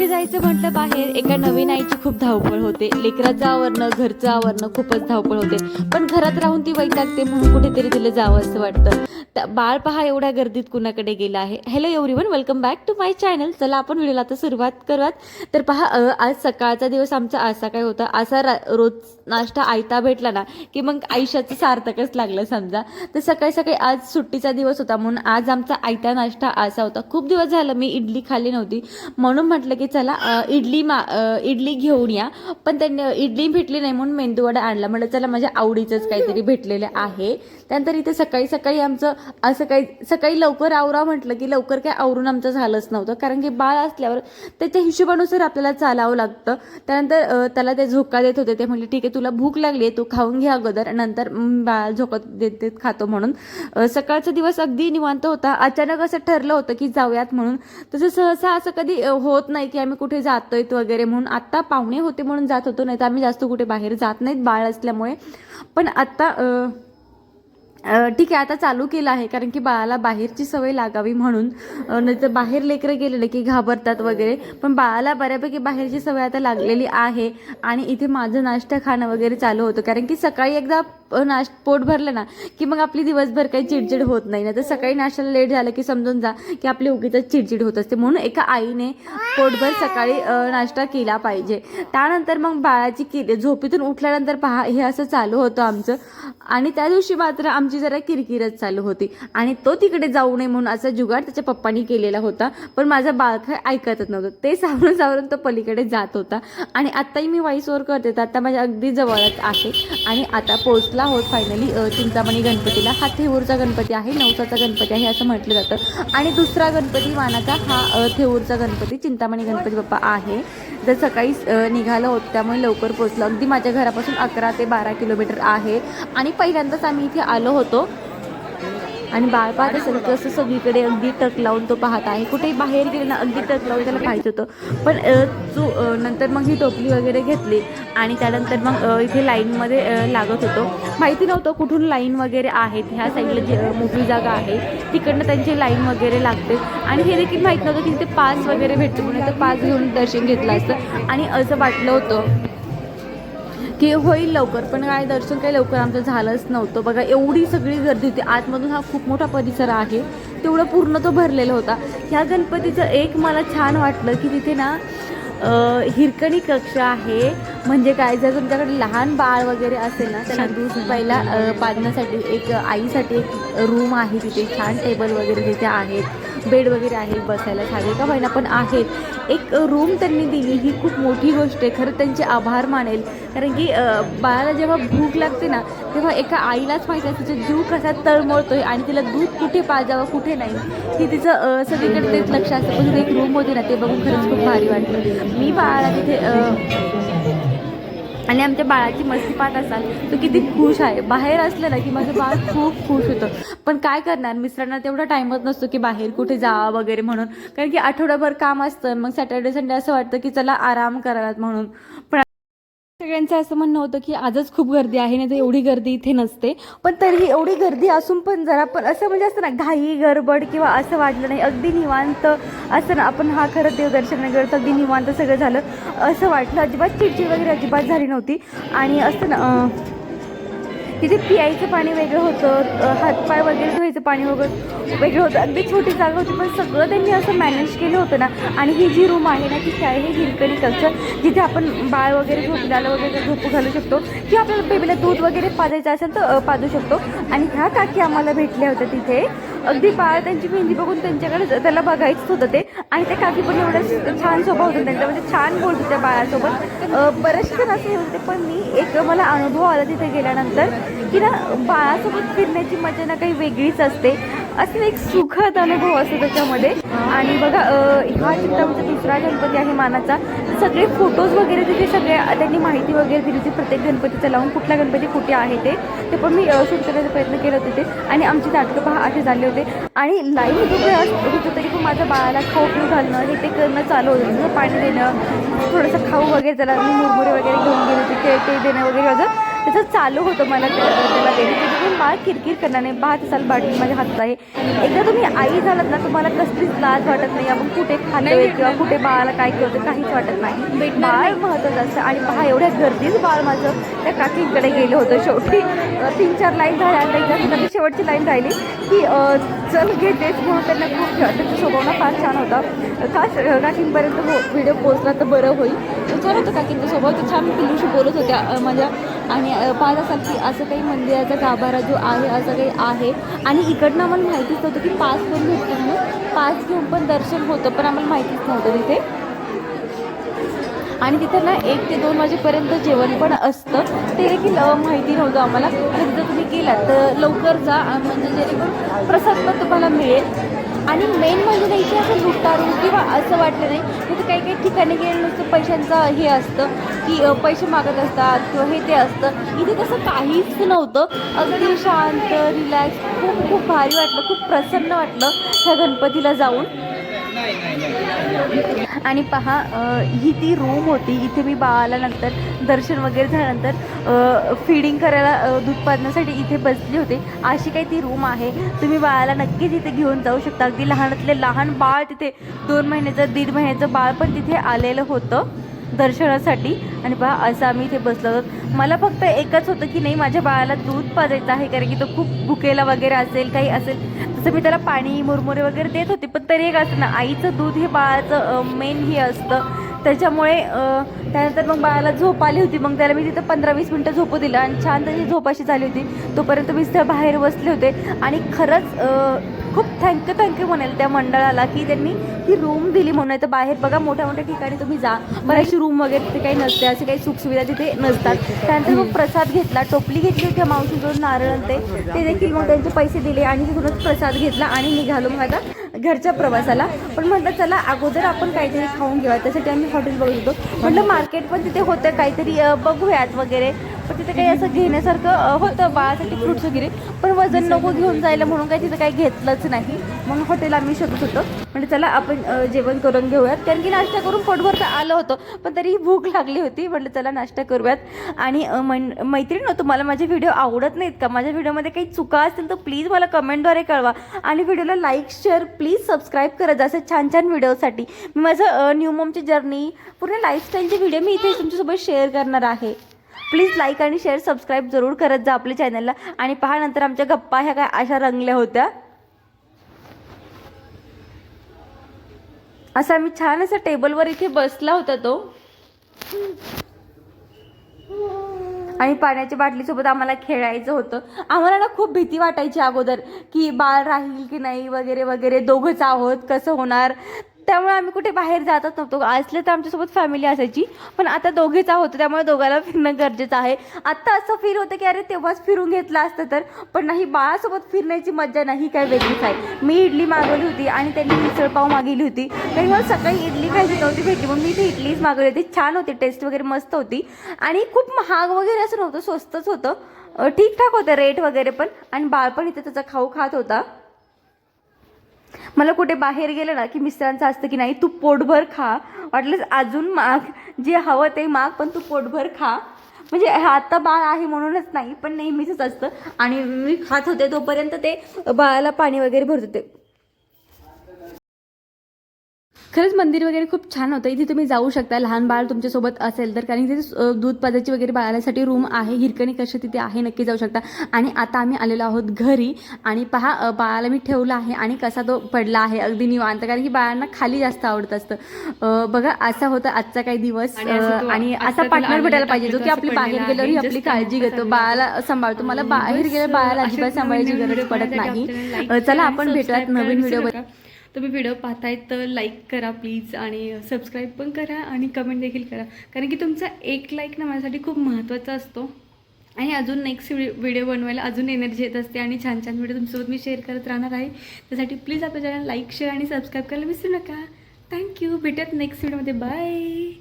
कुठे जायचं म्हटलं बाहेर? एका नवीन आईची खूप धावपळ होते. लेकराचं आवरणं घरचं आवरणं खूपच धावपळ होते. पण घरात राहून ती वैतागते म्हणून कुठेतरी तिला जावं असं वाटतं. तर बाळ पहा एवढ्या गर्दीत कुणाकडे गेला आहे. Hello everyone welcome back to my channel चला आपण व्हिडिओला आता सुरुवात करूयात. तर पहा आज सकाळचा दिवस आमचा असा काय होता? असा रा रोज नाश्ता आयता भेटला ना की मग आयुष्याचं सार्थकच लागलं समजा. तर सकाळी सकाळी आज सुट्टीचा दिवस होता म्हणून आज आमचा आयता नाश्ता असा होता. खूप दिवस झालं मी इडली खाल्ली नव्हती. म्हणून म्हटलं की चला इडली मा इडली घेऊन या. पण त्यांनी इडली भेटली नाही म्हणून मेंदूवडा आणला. म्हटलं चला माझ्या आवडीचंच काहीतरी भेटलेलं आहे. त्यानंतर इथे सकाळी सकाळी आमचं असं काही सकाळी लवकर आवरा म्हटलं की लवकर काय आवरून आमचं झालंच नव्हतं. कारण की बाळ असल्यावर त्याच्या हिशोबानुसार आपल्याला चालावं लागतं. त्यानंतर त्याला ते झोका देत होते. ते म्हणले ठीक आहे तुला भूक लागली आहे तू खाऊन घ्या अगोदर. नंतर बाळ झोकत देत देत खातो म्हणून. सकाळचा दिवस अगदी निवांत होता. अचानक असं ठरलं होतं की जाऊयात म्हणून. तसं सहसा असं कधी होत नाही की आम्ही कुठे जातोय वगैरे म्हणून आत्ता पाहुणे होते म्हणून जात होतो नाही तर आम्ही जास्त कुठे बाहेर जात नाहीत बाळ असल्यामुळे. पण आत्ता ठीक आहे आता चालू केलं आहे कारण की बाळाला बाहेरची सवय लागावी म्हणून. नाही नाहीतर बाहेर लेकरं गेलेले की घाबरतात वगैरे. पण बाळाला बऱ्यापैकी बाहेरची सवय आता लागलेली आहे. आणि इथे माझं नाश्ता खाणं वगैरे चालू होतं कारण की सकाळी एकदा नाश पोट भरलं ना की मग आपली दिवसभर काही चिडचिड होत नाही. ना तर सकाळी नाश्त्याला लेट झालं की समजून जा की आपली उगीच चिडचिड होत असते. म्हणून एका आईने पोटभर सकाळी नाश्ता केला पाहिजे. त्यानंतर मग बाळाची किर झोपेतून उठल्यानंतर पहा हे असं चालू होतं आमचं. आणि त्या दिवशी मात्र आमची जरा किरकिरच चालू होती. आणि तो तिकडे जाऊ नये म्हणून असा जुगाड त्याच्या पप्पांनी केलेला होता. पण माझा बाळ काय ऐकतच नव्हतं. ते सावरून सावरून तो पलीकडे जात होता. आणि आत्ताही मी व्हॉइस ओव्हर करते. तर आता माझ्या अगदी जवळच आहे. आणि आता पोचला आहोत फायनली चिंतामणी गणपतीला. हा थेऊरचा गणपती आहे नवसाचा गणपती आहे असं म्हटलं जातं. आणि दुसरा गणपती मानाचा हा थेऊरचा गणपती चिंतामणी गणपती बाप्पा आहे. जर सकाळी निघालं होतं त्यामुळे लवकर पोचलं अगदी माझ्या घरापासून अकरा ते बारा किलोमीटर आहे. आणि पहिल्यांदाच आम्ही इथे आलो होतो. आणि बाळ पाहत असेल असं सगळीकडे अगदी टक लावून तो पाहत आहे. कुठेही बाहेर गेले ना अगदी टक लावून त्याला पाहिजे होतं. पण अ, नंतर मग ही टोपली वगैरे घेतली आणि त्यानंतर मग इथे लाईनमध्ये लागत होतो. माहिती नव्हतं कुठून लाईन वगैरे आहेत. ह्या साईडला जी मोठी मोकळी जागा आहे तिकडनं त्यांची लाईन वगैरे लागते. आणि हे देखील माहीत नव्हतं की तिथे पास वगैरे भेटतो म्हणून तर पास घेऊन दर्शन घेतलं असतं. आणि असं वाटलं होतं की होईल लवकर पण काय दर्शन काही लवकर आमचं झालंच नव्हतं. बघा एवढी सगळी गर्दी होती. आतमधून हा खूप मोठा परिसर आहे. तेवढं पूर्ण तो भरलेला होता. ह्या गणपतीचं एक मला छान वाटलं की तिथे ना हिरकणी कक्ष आहे. म्हणजे काय जर तुमच्याकडे लहान बाळ वगैरे असेल ना त्याला दूध अ, पाजण्यासाठी एक आईसाठी एक रूम आहे तिथे. छान टेबल वगैरे तिथे आहेत. बेड वगैरे आहेत बसायला साधे का महिना पण आहेत. एक रूम त्यांनी दिली ही खूप मोठी गोष्ट आहे. खरं त्यांचे आभार मानेल. कारण की बाळाला जेव्हा भूक लागते ना तेव्हा एका आईलाच माहिती आहे तिचा जीव कसा तळमळतोय आणि तिला दूध कुठे पाजावं कुठे नाही हे तिचं सगळीकडे तेच लक्ष असतं. पण तिथे एक रूम होती ना ते बघून खरंच खूप भारी वाटलं मी बाळाला तिथे आणि आमच्या बाळाची मस्ती पाहत असाल तो किती खुश आहे. बाहेर असलं ना की माझं बाळ खूप खुश होतं. पण काय करणार? मिस्टरांना तेवढा टाईमच नसतो की बाहेर कुठे जा वगैरे म्हणून. कारण की आठवडाभर काम असतं मग सॅटर्डे संडे असं वाटतं की चला आराम कराव्यात म्हणून. पण सगळ्यांचं असं म्हणणं होतं की आजच खूप गर्दी आहे नाही तर एवढी गर्दी इथे नसते. पण तरीही एवढी गर्दी असून पण जरा पण असं म्हणजे असं ना घाई गडबड किंवा असं वाटलं नाही. अगदी निवांत असं ना आपण हा खरं देवदर्शन नाही अगदी निवांत सगळं झालं. असं वाटलं अजिबात चिडचिड वगैरे अजिबात झाली नव्हती. आणि असं ना तिथे पियायचं पाणी वेगळं होतं हातपाय वगैरे धुवायचं पाणी वगैरे वेगळं होतं. अगदी छोटी जागा होती पण सगळं त्यांनी असं मॅनेज केलं होतं ना. आणि ही जी रूम आहे ना ती काय हे हिरकणी कल्चर जिथे आपण बाळ वगैरे झोपल्याला वगैरे झोपू घालू शकतो किंवा आपल्याला बेबीला दूध वगैरे पाजायचं असेल तर पाजू शकतो. आणि ह्या काकी आम्हाला भेटल्या होत्या तिथे. अगदी बाळ त्यांची मेहंदी बघून त्यांच्याकडे त्याला बघायचंच होतं ते. आणि त्या काकी पण एवढं छान स्वभाव होता त्यांचा. म्हणजे छान बोलत होत्या बाळासोबत. बरेचसे जण असे होते पण मी एक मला अनुभव आला तिथे गेल्यानंतर की ना बाळासोबत फिरण्याची मजा ना काही वेगळीच असते. असं एक सुखद अनुभव असतो त्याच्यामध्ये. आणि बघा अ, हा चित्रपटचा दुसरा गणपती आहे मानाचा. सगळे फोटोज वगैरे तिथे सगळे त्यांनी माहिती वगैरे दिली होती. प्रत्येक गणपतीचं लावून कुठला गणपती कुठे आहे ते. ते पण मी शूट करायचा प्रयत्न केला होते ते आणि आमची नाटकं पहा असे झाले होते. आणि लाईव्ह होतं होतं तरी पण माझ्या बाळाला खाऊ पिऊ घालणं हे ते करणं चालू होतं. जसं पाणी देणं थोडंसं खाऊ वगैरे त्याला मी मुरमुरे वगैरे घेऊन गेले होते ते ते देणं वगैरे होतं त्याचं चालू होतं मला त्या- त्याला द्यायचं जेणेकरून बाळ किरकिर करणार नाही पाच साल बाटली माझ्या हातात आहे. एकदा तुम्ही आई झालात ना तुम्हाला कसलीच लाज वाटत नाही? आपण कुठे खातोय किंवा कुठे बाळाला काय करतो काहीच वाटत नाही. बाळ महत्त्वाचं असतं. आणि पहा एवढ्या गर्दीच बाळ माझं त्या काकींकडे गेलं होतं शेवटी. तीन चार लाईन झाल्या. आणि शेवटची लाईन राहिली की चल घेतेच म्हणून त्यांना खूप त्यांचा स्वभाव ना फार छान होता. खास काकींपर्यंत व्हिडिओ पोचला तर बरं होईल. छान होतं काकींचा स्वभाव. ते छान पिल्लूशी बोलत होत्या माझ्या. आणि अं, पाहत असाल की असं काही मंदिराचा गाभारा जो आहे असं काही आहे. आणि इकडनं आम्हाला माहितीच नव्हतं की पास पण भेटतो म्हणून पास घेऊन पण दर्शन होतं पण आम्हाला माहितीच नव्हतं तिथे. आणि तिथं ना एक ते दोन वाजेपर्यंत जेवण पण असतं. ते देखील माहिती नव्हतं आम्हाला. तर तिथं तुम्ही गेलात तर लवकर जा म्हणजे जेणेकरून प्रसाद पण तुम्हाला मिळेल. आणि मेन म्हणजे नाही असं लुटारू किंवा असं वाटलं नाही. तिथे काही काही ठिकाणी गेलं नुसतं पैशांचं हे असतं की पैसे मागत असतात किंवा हे ते असतं. इथे तसं काहीच नव्हतं. अगदी शांत रिलॅक्स खूप खूप भारी वाटलं खूप प्रसन्न वाटलं ह्या गणपतीला जाऊन. आणि पहा ही ती रूम होती. इथे मी बाळाला नंतर दर्शन वगैरे झाल्यानंतर फिडिंग करायला दूध पाजण्यासाठी इथे बसली होते. अशी काही ती रूम आहे. तुम्ही बाळाला नक्कीच इथे घेऊन जाऊ शकता. अगदी लहानातले लहान बाळ तिथे दोन महिन्याचं दीड महिन्याचं बाळ पण तिथे आलेलं होतं. दर्शनासाठी. आणि पहा असं आम्ही इथे बसलो होतो मला फक्त एकच होतं की नाही माझ्या बाळाला दूध पाजायचं आहे कारण की तो खूप भुकेला वगैरे असेल काही असेल. तसं मी त्याला पाणी मुरमुरे वगैरे देत होते पण तरी एक असतं ना आईचं दूध हे बाळाचं मेन हे असतं. त्याच्यामुळे त्यानंतर मग बाळाला झोप आली होती. मग त्याला मी तिथं पंधरा वीस मिनटं झोपू दिलं. आणि छान त्याची झोपाशी झाली होती. तोपर्यंत मी तिथं बाहेर बसले होते. आणि खरंच खूप थँक्यू थँक्यू म्हणेल त्या मंडळाला की त्यांनी ती रूम दिली म्हणून. तर बाहेर बघा मोठ्या मोठ्या ठिकाणी तुम्ही जा. बऱ्याचशी रूम वगैरे तिथे काही नसते असे काही सुखसुविधा तिथे नसतात. त्यानंतर मग प्रसाद घेतला टोपली घेतली होती मावशीकडून नारळ ते ते देखील मग त्यांचे पैसे दिले आणि तिथूनच प्रसाद घेतला आणि निघालो मग आता घरच्या प्रवासाला. पण म्हटलं चला अगोदर आपण काहीतरी खाऊन घेऊया. त्यासाठी आम्ही हॉटेल बघत होतो. म्हटलं मार्केट पण तिथे होतं काहीतरी बघूयात वगैरे. पण तिथे काही असं घेण्यासारखं होतं बाळासाठी फ्रुट्स वगैरे. पण वजन नको घेऊन जायला म्हणून काही तिथं काही घेतलंच नाही. मग हॉटेल आम्ही शोधत होतो. म्हणजे चला आपण जेवण करून घेऊयात. कारण की नाश्ता करून पोटभर तर आलं होतं पण तरी भूक लागली होती. म्हटलं चला नाश्ता करूयात. आणि मन मैत्रीण तुम्हाला माझे व्हिडिओ आवडत नाहीत का? माझ्या व्हिडिओमध्ये काही चुका असतील तर प्लीज मला कमेंटद्वारे कळवा. आणि व्हिडिओला लाईक शेअर प्लीज सबस्क्राईब करत असं छान छान व्हिडिओसाठी. मी माझं न्यू मॉमची जर्नी पूर्ण लाईफस्टाईलचे व्हिडिओ मी इथे तुमच्यासोबत शेअर करणार आहे. प्लीज लाईक आणि शेअर सबस्क्राईब जरूर करत जा आपल्या चॅनलला. आणि पहा नंतर आमच्या गप्पा ह्या काय अशा रंगल्या होत्या. असा आम्ही छान असं टेबलवर इथे बसला होता तो. आणि पाण्याच्या बाटलीसोबत आम्हाला खेळायचं होतं. आम्हाला ना खूप भीती वाटायची अगोदर की बाळ राहील की नाही वगैरे वगैरे दोघंच आहोत कसं होणार? त्यामुळे आम्ही कुठे बाहेर जातच नव्हतो. असले तर आमच्यासोबत फॅमिली असायची. पण आता दोघेच आहोत त्यामुळे दोघाला फिरणं गरजेचं आहे. आत्ता असं फील होतं की अरे तेव्हाच फिरून घेतलं असतं तर. पण नाही बाळासोबत फिरण्याची मज्जा नाही काय वेगळीच आहे. मी इडली मागवली होती आणि त्यांनी मिसळपाव मागवली होती. आणि मला सकाळी इडली खायची नव्हती भेटली मग मी ती इडलीच मागवली होती. छान होती टेस्ट वगैरे मस्त होती. आणि खूप महाग वगैरे असं नव्हतं स्वस्तच होतं. ठीकठाक होतं रेट वगैरे पण. आणि बाळ पण इथे त्याचा खाऊ खात होता. मला कुठे बाहेर गेलं ना की मिस्टरांचं असतं की नाही तू पोटभर खा. वाटलंच अजून माग जे हवं ते माग पण तू पोटभर खा. म्हणजे आता बाळ आहे म्हणूनच नाही पण नेहमीच असतं. आणि मी खात होते तोपर्यंत ते बाळाला पाणी वगैरे भरत होते. खरंच मंदिर वगैरे खूप छान होतं. इथे तुम्ही जाऊ शकता. लहान बाळ तुमच्यासोबत असेल तर. कारण इथे अ, दूध पाजायची वगैरे बाळासाठी रूम आहे. हिरकणी कशी तिथे आहे नक्की जाऊ शकता. आणि आता आम्ही आलेलो आहोत घरी. आणि पहा बाळाला मी ठेवला आहे. आणि कसा तो पडला आहे. अगदी निवांत. कारण की बाळांना खाली जास्त आवडत असतं. बघा असा होता आजचा काही दिवस. आणि असं पार्टनर भेटायला पाहिजे. जो की आपली बाहेर गेल्यावर. आपली काळजी घेतो. बाळाला सांभाळतो. मला बाहेर बस, गेल्या बाळाला अजिबात सांभाळायची गरज पडत नाही. चला आपण भेटूयात नवीन व्हिडिओ. तुम्ही व्हिडिओ पाहताय तर लाईक करा प्लीज आणि सबस्क्राईब पण करा आणि कमेंट देखील करा. कारण की तुमचा एक लाईक ना माझ्यासाठी खूप महत्त्वाचा असतो. आणि अजून नेक्स्ट व्हिडिओ बनवायला अजून एनर्जी येत असते आणि छान छान व्हिडिओ तुमच्यासोबत मी शेअर करत राहणार आहे. त्यासाठी प्लीज आपल्या चॅनल लाईक शेअर आणि सबस्क्राईब करायला विसरू नका. थँक्यू भेटत नेक्स्ट व्हिडिओमध्ये बाय